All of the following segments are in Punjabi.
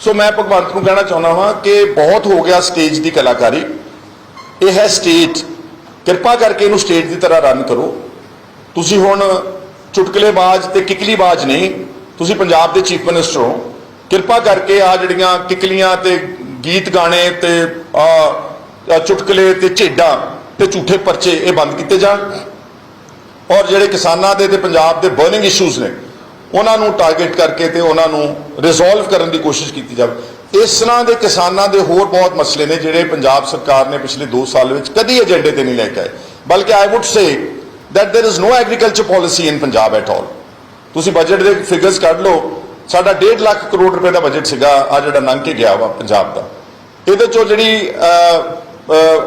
ਸੋ ਮੈਂ ਭਗਵੰਤ ਨੂੰ ਕਹਿਣਾ ਚਾਹੁੰਦਾ ਹਾਂ ਕਿ ਬਹੁਤ ਹੋ ਗਿਆ ਸਟੇਜ ਦੀ ਕਲਾਕਾਰੀ। ਇਹ ਹੈ ਸਟੇਜ ਕਿਰਪਾ ਕਰਕੇ ਇਹਨੂੰ ਸਟੇਜ ਦੀ ਤਰ੍ਹਾਂ ਰਨ ਕਰੋ। ਤੁਸੀਂ ਹੁਣ ਚੁਟਕਲੇਬਾਜ਼ ਤੇ ਕਿਕਲੀਬਾਜ਼ ਨਹੀਂ, ਤੁਸੀਂ ਪੰਜਾਬ ਦੇ ਚੀਫ ਮਿਨਿਸਟਰ ਹੋ। ਕਿਰਪਾ ਕਰਕੇ ਆ ਜਿਹੜੀਆਂ ਕਿਕਲੀਆਂ ਤੇ ਗੀਤ ਗਾਣੇ ਤੇ ਆ ਚੁਟਕਲੇ ਤੇ ਝੇਡਾਂ ਤੇ ਝੂਠੇ ਪਰਚੇ ਇਹ ਬੰਦ ਕੀਤੇ ਜਾਣ। ਔਰ ਜਿਹੜੇ ਕਿਸਾਨਾਂ ਦੇ ਤੇ ਪੰਜਾਬ ਦੇ ਬਰਨਿੰਗ ਇਸ਼ੂਜ਼ ਨੇ ਉਹਨਾਂ ਨੂੰ ਟਾਰਗੇਟ ਕਰਕੇ ਤੇ ਉਹਨਾਂ ਨੂੰ ਰਿਜ਼ੋਲਵ ਕਰਨ ਦੀ ਕੋਸ਼ਿਸ਼ ਕੀਤੀ ਜਾਵੇ। ਇਸ ਤਰ੍ਹਾਂ ਦੇ ਕਿਸਾਨਾਂ ਦੇ ਹੋਰ ਬਹੁਤ ਮਸਲੇ ਨੇ ਜਿਹੜੇ ਪੰਜਾਬ ਸਰਕਾਰ ਨੇ ਪਿਛਲੇ 2 ਸਾਲ ਵਿੱਚ ਕਦੀ ਏਜੰਡੇ ਤੇ ਨਹੀਂ ਲੈ ਕੇ ਆਏ। ਬਲਕਿ I would say that there is no agriculture policy in Punjab at all ਤੁਸੀਂ ਬਜਟ ਦੇ ਫਿਗਰਸ ਕੱਢ ਲਓ। ਸਾਡਾ 1.5 ਲੱਖ ਕਰੋੜ ਰੁਪਏ ਦਾ ਬਜਟ ਸੀਗਾ, ਆ ਜਿਹੜਾ ਲੰਘ ਕੇ ਗਿਆ ਵਾ ਪੰਜਾਬ ਦਾ। ਇਹਦੇ ਚੋਂ ਜਿਹੜੀ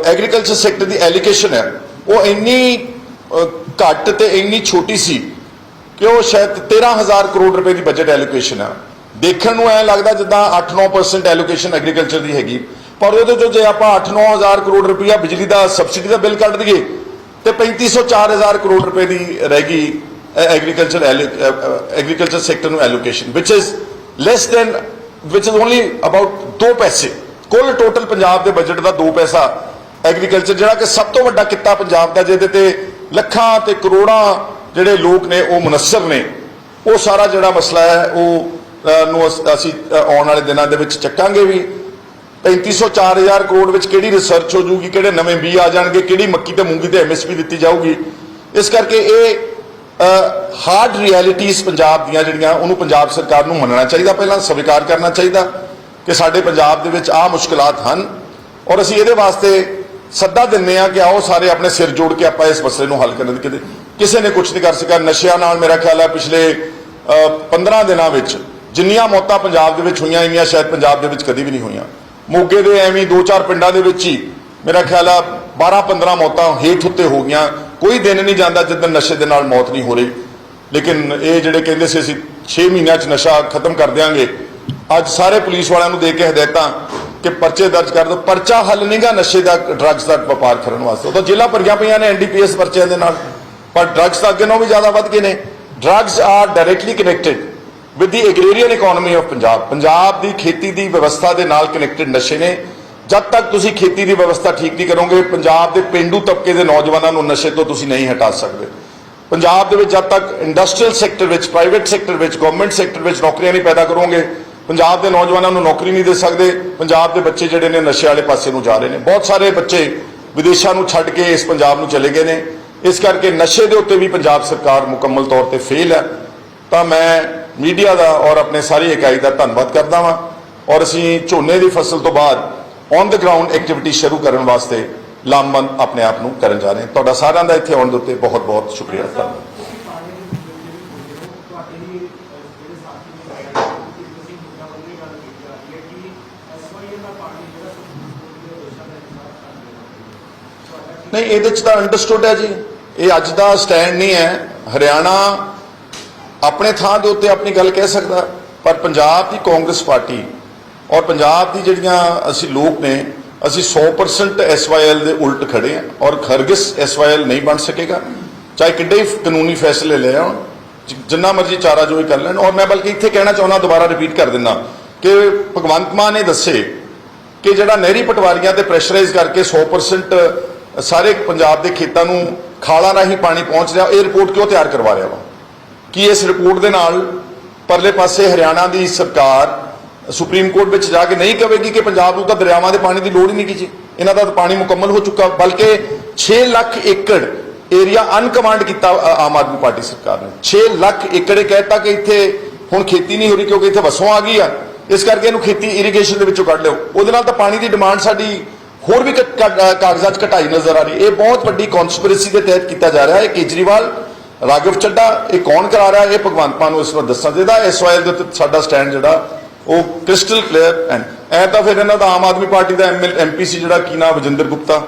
ਐਗਰੀਕਲਚਰ ਸੈਕਟਰ ਦੀ ਐਲੀਕੇਸ਼ਨ ਹੈ, ਉਹ ਇੰਨੀ ਘੱਟ ਤੇ ਇੰਨੀ ਛੋਟੀ ਸੀ ਕਿ ਉਹ ਸ਼ਾਇਦ 13000 ਕਰੋੜ ਰੁਪਏ ਦੀ ਬਜਟ ਐਲੋਕੇਸ਼ਨ ਆ। ਦੇਖਣ ਨੂੰ ਐ ਲੱਗਦਾ ਜਿੱਦਾਂ 8-9% ਐਲੋਕੇਸ਼ਨ ਐਗਰੀਕਲਚਰ ਦੀ ਹੈਗੀ। ਪਰ ਉਹਦੇ ਤੋਂ ਜੇ ਆਪਾਂ 8-9000 ਕਰੋੜ ਰੁਪਇਆ ਬਿਜਲੀ ਦਾ ਸਬਸਿਡੀ ਦਾ ਬਿੱਲ ਕੱਢ ਦਈਏ, ਤੇ 3500-4000 ਕਰੋੜ ਰੁਪਏ ਦੀ ਰਹਿ ਗਈ ਐਗਰੀਕਲਚਰ ਐਗਰੀਕਲਚਰ ਸੈਕਟਰ ਨੂੰ ਐਲੋਕੇਸ਼ਨ ਵਿਚ ਇਜ਼ ਲੈਸ ਦੈਨ ਵਿਚ ਇਜ਼ ਓਨਲੀ ਅਬਾਊਟ 2 ਪੈਸੇ। ਕੁੱਲ ਟੋਟਲ ਪੰਜਾਬ ਦੇ ਬਜਟ ਦਾ 2 ਪੈਸਾ ਐਗਰੀਕਲਚਰ ਜਿਹੜਾ ਕਿ ਸਭ ਤੋਂ ਵੱਡਾ ਕਿੱਤਾ ਪੰਜਾਬ ਦਾ, ਜਿਹਦੇ ਤੇ ਲੱਖਾਂ ਤੇ ਕਰੋੜਾਂ ਜਿਹੜੇ ਲੋਕ ਨੇ, ਉਹ ਮੁਨੱਸਰ ਨੇ। ਉਹ ਸਾਰਾ ਜਿਹੜਾ ਮਸਲਾ ਹੈ, ਉਹ ਨੂੰ ਅਸੀਂ ਆਉਣ ਵਾਲੇ ਦਿਨਾਂ ਦੇ ਵਿੱਚ ਚੱਕਾਂਗੇ ਵੀ। 3500 4000 ਕਰੋੜ ਵਿੱਚ ਕਿਹੜੀ ਰਿਸਰਚ ਹੋ ਜੂਗੀ ਕਿਹੜੇ ਨਵੇਂ ਬੀ ਆ ਜਾਣਗੇ, ਕਿਹੜੀ ਮੱਕੀ ਤੇ ਮੂੰਗੀ ਤੇ ਐਮਐਸਪੀ ਦਿੱਤੀ ਜਾਊਗੀ। ਇਸ ਕਰਕੇ ਇਹ ਹਾਰਡ ਰਿਐਲਿਟੀਜ਼ ਪੰਜਾਬ ਦੀਆਂ ਜਿਹੜੀਆਂ, ਉਹਨੂੰ ਪੰਜਾਬ ਸਰਕਾਰ ਨੂੰ ਮੰਨਣਾ ਚਾਹੀਦਾ। ਪਹਿਲਾਂ ਸਵੀਕਾਰ ਕਰਨਾ ਚਾਹੀਦਾ ਕਿ ਸਾਡੇ ਪੰਜਾਬ ਦੇ ਵਿੱਚ ਆਹ ਮੁਸ਼ਕਲਾਤ ਹਨ। ਔਰ ਅਸੀਂ ਇਹਦੇ ਵਾਸਤੇ ਸੱਦਾ ਦਿੰਨੇ ਆ ਕਿ ਆਓ ਸਾਰੇ ਆਪਣੇ ਸਿਰ ਜੋੜ ਕੇ ਆਪਾਂ ਇਸ ਮਸਲੇ ਨੂੰ ਹੱਲ ਕਰਨ ਦੀ ਕਿਤੇ ਕਿਸੇ ਨੇ ਕੁਝ ਨਹੀਂ ਕਰ ਸਕਿਆ। ਨਸ਼ਿਆਂ ਨਾਲ ਮੇਰਾ ਖਿਆਲ ਹੈ ਪਿਛਲੇ ਅ, 15 ਦਿਨਾਂ ਵਿੱਚ ਜਿੰਨੀਆਂ ਮੌਤਾਂ ਪੰਜਾਬ ਦੇ ਵਿੱਚ ਹੋਈਆਂ ਇੰਨੀਆਂ ਸ਼ਾਇਦ ਪੰਜਾਬ ਦੇ ਵਿੱਚ ਕਦੀ ਵੀ ਨਹੀਂ ਹੋਈਆਂ। ਮੋਗੇ ਦੇ ਐਵੇਂ ਦੋ ਚਾਰ ਪਿੰਡਾਂ ਦੇ ਵਿੱਚ ਹੀ ਮੇਰਾ ਖਿਆਲ ਆ 12 15 ਮੌਤਾਂ ਹੇਠ ਉੱਤੇ ਹੋ ਗਈਆਂ। ਕੋਈ ਦਿਨ ਨਹੀਂ ਜਾਂਦਾ ਜਦੋਂ ਨਸ਼ੇ ਦੇ ਨਾਲ ਮੌਤ ਨਹੀਂ ਹੋ ਰਹੀ। ਲੇਕਿਨ ਇਹ ਜਿਹੜੇ ਕਹਿੰਦੇ ਸੀ ਅਸੀਂ 6 ਮਹੀਨਿਆਂ 'ਚ ਨਸ਼ਾ ਖਤਮ ਕਰ ਦਿਆਂਗੇ। ਅੱਜ ਸਾਰੇ ਪੁਲਿਸ ਵਾਲਿਆਂ ਨੂੰ ਦੇ ਕੇ ਹਦਾਇਤਾਂ ਕਿ ਪਰਚੇ ਦਰਜ ਕਰ ਦਿਓ। ਪਰਚਾ ਹੱਲ ਨਹੀਂਗਾ ਨਸ਼ੇ ਦਾ ਡਰੱਗਸ ਦਾ ਵਪਾਰ ਕਰਨ ਵਾਸਤੇ। ਉਹ ਤਾਂ ਜ਼ਿਲ੍ਹਾ ਭਰੀਆਂ ਪਈਆਂ ਨੇ ਐਨਡੀਪੀਐਸ ਪਰਚਿਆਂ ਦੇ ਨਾਲ। ਪਰ ਡਰੱਗਸ ਤਾਂ ਅੱਗੇ ਨਾਲੋਂ ਵੀ ਜ਼ਿਆਦਾ ਵੱਧ ਗਏ ਨੇ। Drugs are directly connected with the agrarian economy of Punjab Punjab ਦੀ ਖੇਤੀ ਦੀ ਵਿਵਸਥਾ ਦੇ ਨਾਲ ਕਨੈਕਟਡ ਨਸ਼ੇ ਨੇ। ਜਦ ਤੱਕ ਤੁਸੀਂ ਖੇਤੀ ਦੀ ਵਿਵਸਥਾ ਠੀਕ ਨਹੀਂ ਕਰੋਗੇ ਪੰਜਾਬ ਦੇ ਪਿੰਡੂ ਤਬਕੇ ਦੇ ਨੌਜਵਾਨਾਂ ਨੂੰ ਨਸ਼ੇ ਤੋਂ ਤੁਸੀਂ ਨਹੀਂ ਹਟਾ ਸਕਦੇ। ਪੰਜਾਬ ਦੇ ਵਿੱਚ ਜਦ ਤੱਕ ਇੰਡਸਟਰੀਅਲ ਸੈਕਟਰ ਵਿੱਚ ਪ੍ਰਾਈਵੇਟ ਸੈਕਟਰ ਵਿੱਚ ਗਵਰਨਮੈਂਟ ਸੈਕਟਰ ਵਿੱਚ ਨੌਕਰੀਆਂ ਨਹੀਂ ਪੈਦਾ ਕਰੋਗੇ ਪੰਜਾਬ ਦੇ ਨੌਜਵਾਨਾਂ ਨੂੰ ਨੌਕਰੀ ਨਹੀਂ ਦੇ ਸਕਦੇ। ਪੰਜਾਬ ਦੇ ਬੱਚੇ ਜਿਹੜੇ ਨੇ ਨਸ਼ੇ ਵਾਲੇ ਪਾਸੇ ਨੂੰ ਜਾ ਰਹੇ ਨੇ। ਬਹੁਤ ਸਾਰੇ ਬੱਚੇ ਵਿਦੇਸ਼ਾਂ ਨੂੰ ਛੱਡ ਕੇ ਇਸ ਪੰਜਾਬ ਨੂੰ ਚਲੇ ਗਏ ਨੇ। ਇਸ ਕਰਕੇ ਨਸ਼ੇ ਦੇ ਉੱਤੇ ਵੀ ਪੰਜਾਬ ਸਰਕਾਰ ਮੁਕੰਮਲ ਤੌਰ ਤੇ ਫੇਲ ਹੈ। ਤਾਂ ਮੈਂ ਮੀਡੀਆ ਦਾ ਔਰ ਆਪਣੇ ਸਾਰੀ ਇਕਾਈ ਦਾ ਧੰਨਵਾਦ ਕਰਦਾ ਹਾਂ ਔਰ ਅਸੀਂ ਝੋਨੇ ਦੀ ਫਸਲ ਤੋਂ ਬਾਅਦ ਔਨ ਦ ਗਰਾਊਂਡ ਐਕਟੀਵਿਟੀ ਸ਼ੁਰੂ ਕਰਨ ਵਾਸਤੇ ਲਾਮਬੰਦ ਆਪਣੇ ਆਪ ਨੂੰ ਕਰਨ ਜਾ ਰਹੇ ਹਾਂ। ਤੁਹਾਡਾ ਸਾਰਿਆਂ ਦਾ ਇੱਥੇ ਆਉਣ ਦੇ ਉੱਤੇ ਬਹੁਤ ਬਹੁਤ ਸ਼ੁਕਰੀਆ। ਧੰਨਵਾਦ। ਨਹੀਂ, ਇਹਦੇ ਚ ਤਾਂ ਅੰਡਰਸਟੂਡ ਹੈ ਜੀ। ਇਹ ਅੱਜ ਦਾ ਸਟੈਂਡ ਨਹੀਂ ਹੈ। ਹਰਿਆਣਾ ਆਪਣੇ ਥਾਂ ਦੇ ਉੱਤੇ ਆਪਣੀ ਗੱਲ ਕਹਿ ਸਕਦਾ, ਪਰ ਪੰਜਾਬ ਦੀ ਕਾਂਗਰਸ ਪਾਰਟੀ ਔਰ ਪੰਜਾਬ ਦੀ ਜਿਹੜੀਆਂ ਅਸੀਂ ਲੋਕ ਨੇ, ਅਸੀਂ 100% ਐਸਵਾਈਐਲ ਦੇ ਉਲਟ ਖੜੇ ਹਾਂ ਔਰ ਖਰਗਿਸ ਐਸਵਾਈਐਲ ਨਹੀਂ ਬਣ ਸਕੇਗਾ। ਚਾਹੇ ਕਿੱਡੇ ਹੀ ਕਾਨੂੰਨੀ ਫੈਸਲੇ ਲੈ ਆਉਣ ਜਿੰਨਾ ਮਰਜ਼ੀ ਚਾਰਾ ਜੋਈ ਕਰ ਲੈਣ। ਔਰ ਮੈਂ ਬਲਕਿ ਇੱਥੇ ਕਹਿਣਾ ਚਾਹੁੰਦਾ, ਦੁਬਾਰਾ ਰਿਪੀਟ ਕਰ ਦਿੰਦਾ ਕਿ ਭਗਵੰਤ ਮਾਨ ਨੇ ਦੱਸੇ ਕਿ ਜਿਹੜਾ ਨਹਿਰੀ ਪਟਵਾਰੀਆਂ ਤੇ ਪ੍ਰੈਸ਼ਰਾਈਜ਼ ਕਰਕੇ 100% ਸਾਰੇ ਪੰਜਾਬ ਦੇ ਖੇਤਾਂ ਨੂੰ ਖਾਲਾਂ ਰਾਹੀਂ ਪਾਣੀ ਪਹੁੰਚ ਰਿਹਾ, ਇਹ ਰਿਪੋਰਟ ਕਿਉਂ ਤਿਆਰ ਕਰਵਾ ਰਿਹਾ ਵਾ? ਕੀ ਇਸ ਰਿਪੋਰਟ ਦੇ ਨਾਲ ਪਰਲੇ ਪਾਸੇ ਹਰਿਆਣਾ ਦੀ ਸਰਕਾਰ ਸੁਪਰੀਮ ਕੋਰਟ ਵਿੱਚ ਜਾ ਕੇ ਨਹੀਂ ਕਹੇਗੀ ਕਿ ਪੰਜਾਬ ਨੂੰ ਤਾਂ ਦਰਿਆਵਾਂ ਦੇ ਪਾਣੀ ਦੀ ਲੋੜ ਹੀ ਨਹੀਂ ਕੀ ਜੀ? ਇਹਨਾਂ ਦਾ ਤਾਂ ਪਾਣੀ ਮੁਕੰਮਲ ਹੋ ਚੁੱਕਾ, ਬਲਕਿ 6 ਲੱਖ ਏਕੜ ਏਰੀਆ ਅਨਕਮਾਂਡ ਕੀਤਾ ਆਮ ਆਦਮੀ ਪਾਰਟੀ ਸਰਕਾਰ ਨੇ। 6 ਲੱਖ ਏਕੜ ਇਹ ਕਹਿਤਾ ਕਿ ਇੱਥੇ ਹੁਣ ਖੇਤੀ ਨਹੀਂ ਹੋ ਰਹੀ ਕਿਉਂਕਿ ਇੱਥੇ ਵਸੋਂ ਆ ਗਈ ਆ। ਇਸ ਕਰਕੇ ਇਹਨੂੰ ਖੇਤੀ ਇਰੀਗੇਸ਼ਨ ਦੇ ਵਿੱਚੋਂ ਕੱਢ ਲਿਓ। ਉਹਦੇ ਨਾਲ ਤਾਂ ਪਾਣੀ ਦੀ ਡਿਮਾਂਡ ਸਾਡੀ ਹੋਰ ਵੀ ਘਟ- ਕਾਗਜ਼ਾਂ 'ਚ ਘਟਾਈ ਨਜ਼ਰ ਆ ਰਹੀ। ਇਹ ਬਹੁਤ ਵੱਡੀ ਕਨਸਪੀਰੇਸੀ ਦੇ ਤਹਿਤ ਕੀਤਾ ਜਾ ਰਿਹਾ ਹੈ। ਕੇਜਰੀਵਾਲ, ਰਾਘਵ ਚੱਡਾ, ਇਹ ਕੌਣ ਕਰਾ ਰਿਹਾ ਇਹ ਭਗਵੰਤ ਮਾਨ ਨੂੰ ਇਸ ਵਾਰ ਦੱਸਣਾ ਚਾਹੀਦਾ ਐਸਵਾਈਐਲ ਦੇ ਉੱਤੇ ਸਾਡਾ ਸਟੈਂਡ ਜਿਹੜਾ, ਉਹ ਕ੍ਰਿਸਟਲ ਕਲੀਅਰ ਐਂਡ ਐ ਤਾਂ ਫਿਰ ਇਹਨਾਂ ਦਾ ਆਮ ਆਦਮੀ ਪਾਰਟੀ ਦਾ ਐਮਐਲ ਐਮਪੀ ਸੀ ਜਿਹੜਾ, ਕੀ ਨਾਮ? ਵਜਿੰਦਰ ਗੁਪਤਾ।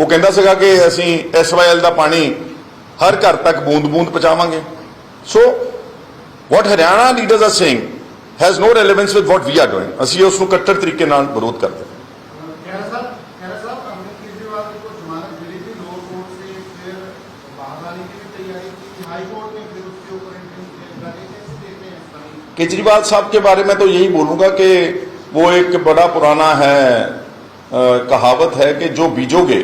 ਉਹ ਕਹਿੰਦਾ ਸੀਗਾ ਕਿ ਅਸੀਂ ਐਸਵਾਈਐਲ ਦਾ ਪਾਣੀ ਹਰ ਘਰ ਤੱਕ ਬੂੰਦ-ਬੂੰਦ ਪਹੁੰਚਾਵਾਂਗੇ। So what Haryana leaders are saying has no relevance with what we are doing ਅਸੀਂ ਉਸ ਨੂੰ ਕੱਟੜ ਤਰੀਕੇ ਨਾਲ ਵਿਰੋਧ ਕਰਦੇ केजरीवाल साहब के बारे में तो यही बोलूँगा कि वो एक बड़ा पुराना है अ, कहावत है कि जो बीजोगे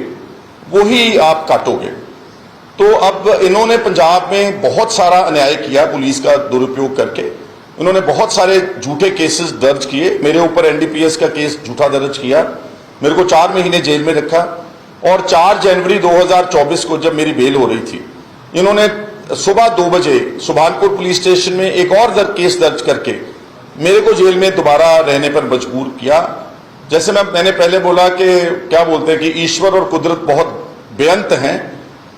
वही आप काटोगे। तो अब इन्होंने पंजाब में बहुत सारा अन्याय किया पुलिस का दुरुपयोग करके। इन्होंने बहुत सारे झूठे केसेस दर्ज किए। मेरे ऊपर एनडीपीएस का केस झूठा दर्ज किया मेरे को चार महीने जेल में रखा और 4 जनवरी 2024 को जब मेरी बेल हो रही थी इन्होंने सुबह दो बजे सुभानपुर पुलिस स्टेशन में एक और दर, केस दर्ज करके मेरे को जेल में दोबारा रहने पर मजबूर किया। जैसे मैं मैंने पहले बोला कि क्या बोलते हैं कि ईश्वर और कुदरत बहुत बेअंत हैं।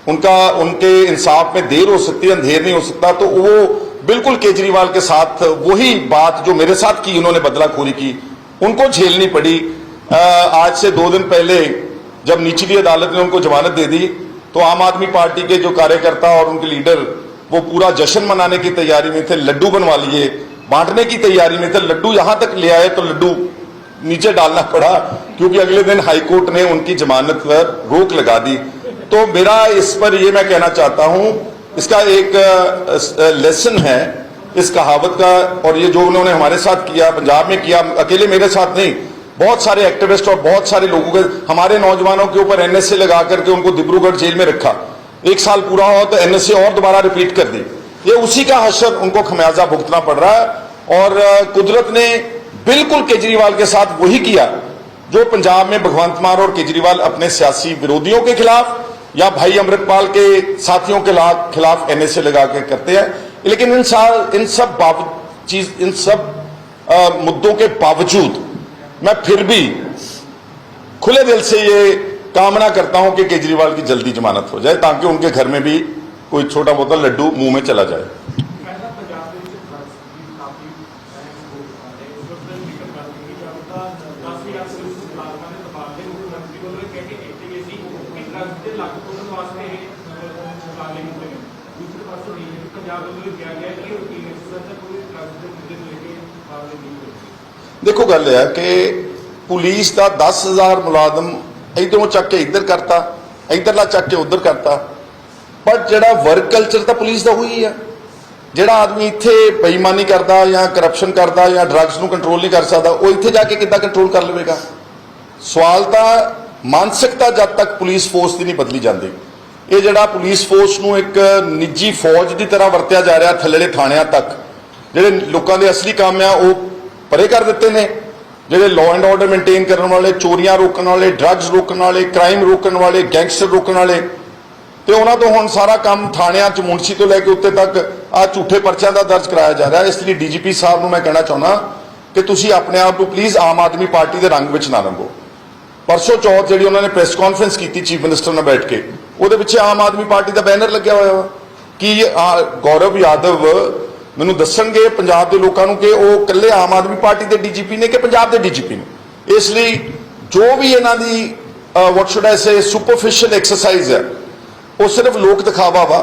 उनका उनके इंसाफ में देर हो सकती है अंधेर नहीं हो सकता। तो वो बिल्कुल केजरीवाल के साथ वही बात जो मेरे साथ की उन्होंने बदलाखोरी की उनको झेलनी पड़ी। आज से दो दिन पहले जब निचली अदालत ने उनको जमानत दे दी तो आम आदमी पार्टी के जो कार्यकर्ता और उनके लीडर, वो पूरा जश्न मनाने की तैयारी में थे, लड्डू बनवा लिए, बांटने की तैयारी में थे, लड्डू यहाँ तक ले आए तो लड्डू नीचे डालना पड़ा, क्योंकि अगले दिन हाईकोर्ट ने उनकी जमानत पर रोक लगा दी। तो मेरा इस पर यह मैं कहना चाहता हूँ, इसका एक लेसन है, इस कहावत का, और ये जो उन्होंने हमारे साथ किया, पंजाब में किया, अकेले मेरे साथ नहीं बहुत सारे एक्टिविस्ट और बहुत सारे लोगों के हमारे नौजवानों के ऊपर एनएसए लगा करके उनको डिब्रूगढ़ जेल में रखा। एक साल पूरा हुआ तो एनएसए और दोबारा रिपीट कर दी। ये उसी का हशर उनको खमियाजा भुगतना पड़ रहा है और कुदरत ने बिल्कुल केजरीवाल के साथ वही किया जो पंजाब में भगवंत मान और केजरीवाल अपने सियासी विरोधियों के खिलाफ या भाई अमृतपाल के साथियों के खिलाफ एनएसए लगा के करते हैं। लेकिन इन साल इन सब चीज़ इन सब अ, मुद्दों के बावजूद मैं फिर भी खुले दिल से ये कामना करता हूं कि केजरीवाल की जल्दी जमानत हो जाए ताकि उनके घर में भी कोई छोटा मोटा लड्डू मुंह में चला जाए ਪਹਿਲਾਂ ਪੰਜਾਬ ਦੇ ਵਿੱਚ ਡਰੱਗਸ ਦੀ ਕਾਫੀ ਅਹਿਮ ਭੂਮਿਕਾ ਹੈ ਉਸ ਵਕਤ ਜ਼ਿਕਰ ਕਰ ਦਿੱਤੀ ਜਾਵੇ ਤਾਂ 10000 ਪੁਲਿਸ ਮੁਲਾਜ਼ਮਾਂ ਦੇ ਤਬਾਦਲੇ ਮੁੱਖ ਮੰਤਰੀ ਵੱਲੋਂ ਇਹ ਕਹਿ ਕੇ ਕੀਤੇ ਗਏ ਸੀ ਕਿ ਡਰੱਗਸ ਦੇ ਲੱਕ ਤੋੜਨ ਵਾਸਤੇ ਇਹ ਮੁਕਾਬਲੇ ਕੀਤੇ ਗਏ ਦੂਸਰੇ ਪਾਸੇ ਡੀਜੀਪੀ ਪੰਜਾਬ ਵੱਲੋਂ ਇਹ ਕਿਹਾ ਗਿਆ ਕਿ ਰੂਟੀਨ ਐਕਸਰਸਾਈਜ਼ ਦਾ ਕੋਈ ਡਰੱਗਸ ਦੇ ਮੁੱਦੇ ਨੂੰ ਲੈ ਕੇ ਮੁਕਾਬਲੇ ਨਹੀਂ ਹੋਏ ਦੇਖੋ ਗੱਲ ਇਹ ਹੈ ਕਿ ਪੁਲਿਸ ਦਾ 10000 ਮੁਲਾਜ਼ਮ ਇਧਰੋਂ ਚੱਕ ਕੇ ਇੱਧਰ ਕਰਤਾ, ਇੱਧਰਲਾ ਚੱਕ ਕੇ ਉੱਧਰ ਕਰਤਾ। ਪਰ ਜਿਹੜਾ ਵਰਕ ਕਲਚਰ ਤਾਂ ਪੁਲਿਸ ਦਾ ਹੋਈ ਆ ਜਿਹੜਾ ਆਦਮੀ ਇੱਥੇ ਬੇਈਮਾਨੀ ਕਰਦਾ ਜਾਂ ਕਰਪਸ਼ਨ ਕਰਦਾ ਜਾਂ ਡਰੱਗਸ ਨੂੰ ਕੰਟਰੋਲ ਨਹੀਂ ਕਰ ਸਕਦਾ, ਉਹ ਇੱਥੇ ਜਾ ਕੇ ਕਿੱਦਾਂ ਕੰਟਰੋਲ ਕਰ ਲਵੇਗਾ? ਸਵਾਲ ਤਾਂ ਮਾਨਸਿਕਤਾ ਜਦ ਤੱਕ ਪੁਲਿਸ ਫੋਰਸ ਦੀ ਨਹੀਂ ਬਦਲੀ ਜਾਂਦੀ। ਇਹ ਜਿਹੜਾ ਪੁਲਿਸ ਫੋਰਸ ਨੂੰ ਇੱਕ ਨਿੱਜੀ ਫੌਜ ਦੀ ਤਰ੍ਹਾਂ ਵਰਤਿਆ ਜਾ ਰਿਹਾ ਥੱਲੜੇ ਥਾਣਿਆਂ ਤੱਕ, ਜਿਹੜੇ ਲੋਕਾਂ ਦੇ ਅਸਲੀ ਕੰਮ ਆ, ਉਹ ਪਰੇ ਕਰ ਦਿੱਤੇ ਨੇ ਜਿਹੜੇ ਲਾਅ ਐਂਡ ਆਰਡਰ ਮੇਨਟੇਨ ਕਰਨ ਵਾਲੇ ਚੋਰੀਆਂ ਰੋਕਣ ਵਾਲੇ ਡਰੱਗਸ ਰੋਕਣ ਵਾਲੇ ਕ੍ਰਾਈਮ ਰੋਕਣ ਵਾਲੇ ਗੈਂਗਸਟਰ ਰੋਕਣ ਵਾਲੇ ਤੇ ਉਹਨਾਂ ਤੋਂ ਹੁਣ ਸਾਰਾ ਕੰਮ ਥਾਣਿਆਂ 'ਚ ਮੁਨਸ਼ੀ ਤੋਂ ਲੈ ਕੇ ਉੱਤੇ ਤੱਕ ਆ ਝੂਠੇ ਪਰਚਿਆਂ ਦਾ ਦਰਜ ਕਰਾਇਆ ਜਾ ਰਿਹਾ। ਇਸ ਲਈ ਡੀਜੀਪੀ ਸਾਹਿਬ ਨੂੰ ਮੈਂ ਕਹਿਣਾ ਚਾਹੁੰਦਾ ਕਿ ਤੁਸੀਂ ਆਪਣੇ ਆਪ ਨੂੰ ਪਲੀਜ਼ ਆਮ ਆਦਮੀ ਪਾਰਟੀ ਦੇ ਰੰਗ ਵਿੱਚ ਨਾ ਰੰਗੋ। ਪਰਸੋਂ ਚੌਥ ਜਿਹੜੀ ਉਹਨਾਂ ਨੇ ਪ੍ਰੈਸ ਕਾਨਫਰੰਸ ਕੀਤੀ ਚੀਫ ਮਿਨਿਸਟਰ ਨਾਲ ਬੈਠ ਕੇ ਉਹਦੇ ਵਿੱਚ ਆਮ ਆਦਮੀ ਪਾਰਟੀ ਦਾ ਬੈਨਰ ਲੱਗਿਆ ਹੋਇਆ ਵਾ। ਕਿ ਆ, ਗੌਰਵ ਯਾਦਵ ਮੈਨੂੰ ਦੱਸਣਗੇ ਪੰਜਾਬ ਦੇ ਲੋਕਾਂ ਨੂੰ ਕਿ ਉਹ ਇਕੱਲੇ ਆਮ ਆਦਮੀ ਪਾਰਟੀ ਦੇ ਡੀਜੀਪੀ ਨੇ ਕਿ ਪੰਜਾਬ ਦੇ ਡੀਜੀਪੀ ਨੇ? ਇਸ ਲਈ ਜੋ ਵੀ ਇਹਨਾਂ ਦੀ what should I say superficial exercise ਹੈ, ਉਹ ਸਿਰਫ ਲੋਕ ਦਿਖਾਵਾ ਵਾ।